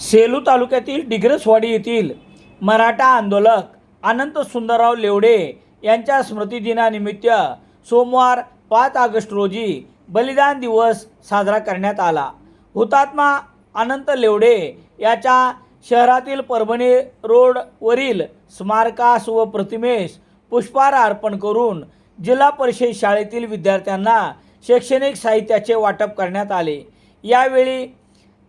सेलू तालुक्यातील डिग्रसवाडी येथील मराठा आंदोलक अनंत सुंदरराव लेवडे यांच्या स्मृतिदिनानिमित्त सोमवार पाच ऑगस्ट रोजी बलिदान दिवस साजरा करण्यात आला. हुतात्मा अनंत लेवडे याच्या शहरातील परभणी रोडवरील स्मारकास व प्रतिमेस पुष्पहार अर्पण करून जिल्हा परिषद शाळेतील विद्यार्थ्यांना शैक्षणिक साहित्याचे वाटप करण्यात आले. यावेळी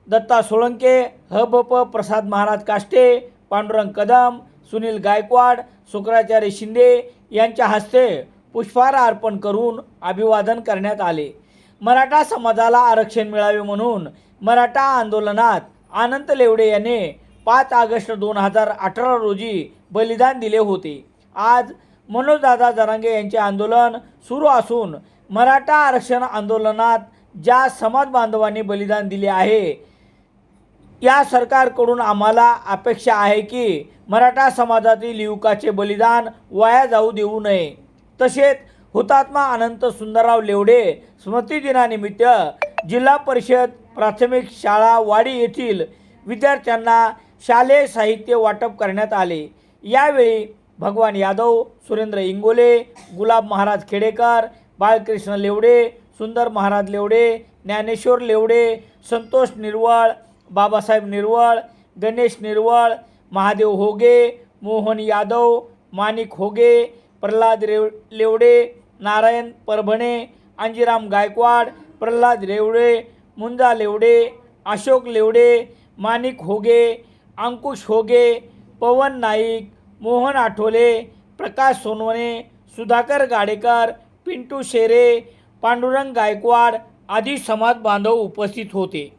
दत्ता सोळंके हबप प्रसाद महाराज काष्टे पांडुरंग कदम सुनील गायकवाड शुक्राचार्य शिंदे यांच्या हस्ते पुष्पहार अर्पण करून अभिवादन करण्यात आले. मराठा समाजाला आरक्षण मिळावे म्हणून मराठा आंदोलनात आनंद लेवडे याने पाच ऑगस्ट दोन हजार अठरा रोजी बलिदान दिले होते. आज मनोजदादा जरांगे यांचे आंदोलन सुरू असून मराठा आरक्षण आंदोलनात ज्या समाज बांधवांनी बलिदान दिले आहे या सरकारकडून आम्हाला अपेक्षा आहे की मराठा समाजातील युवकाचे बलिदान वाया जाऊ देऊ नये. तसेच हुतात्मा अनंत सुंदरराव लेवडे स्मृतिदिनानिमित्त जिल्हा परिषद प्राथमिक शाळा वाडी येथील विद्यार्थ्यांना शालेय साहित्य वाटप करण्यात आले. यावेळी भगवान यादव सुरेंद्र इंगोले गुलाब महाराज खेडेकर बाळकृष्ण लेवडे सुंदर महाराज लेवडे ज्ञानेश्वर लेवडे संतोष निर्वळ बाबासाहेब निर्वळ गणेश निर्वळ महादेव होगे मोहन यादव माणिक होगे प्रल्हाद रेव लेवडे नारायण परभणे अंजिराम गायकवाड प्रल्हाद रेवडे मुंजा लेवडे अशोक लेवडे माणिक होगे अंकुश होगे पवन नाईक मोहन आठोले प्रकाश सोनवणे सुधाकर गाडेकर पिंटू शेरे पांडुरंग गायकवाड आदी समाज बांधव उपस्थित होते.